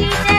Thank you.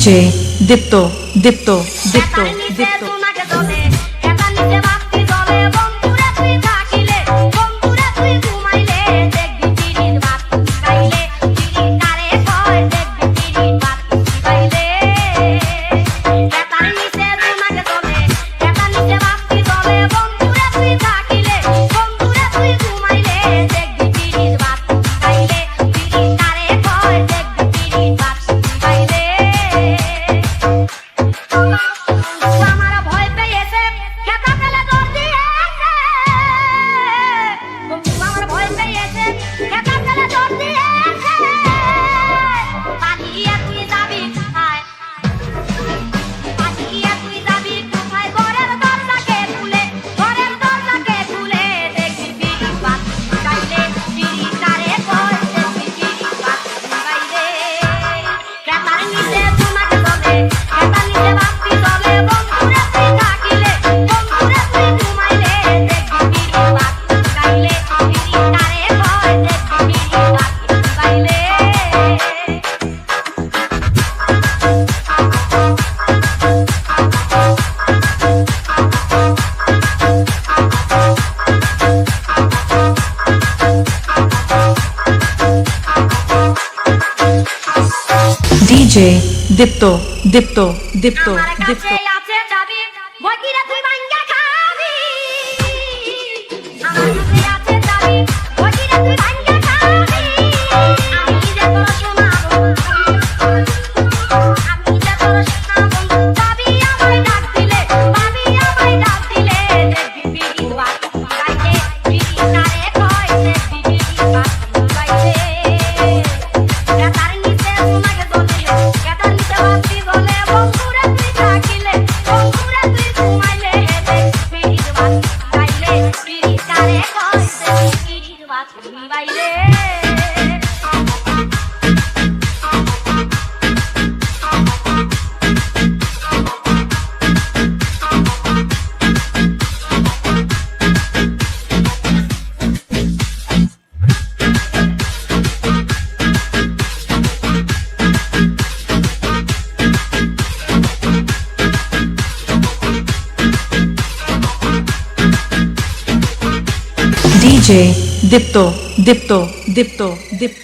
DJ Dipto Dipto Dipto Dipto, Dipto. DJ Dipto Dipto Dipto Dipto. আমার হচ্ছে দীপ্ত দীপ্ত দীপ্ত দীপ্ত।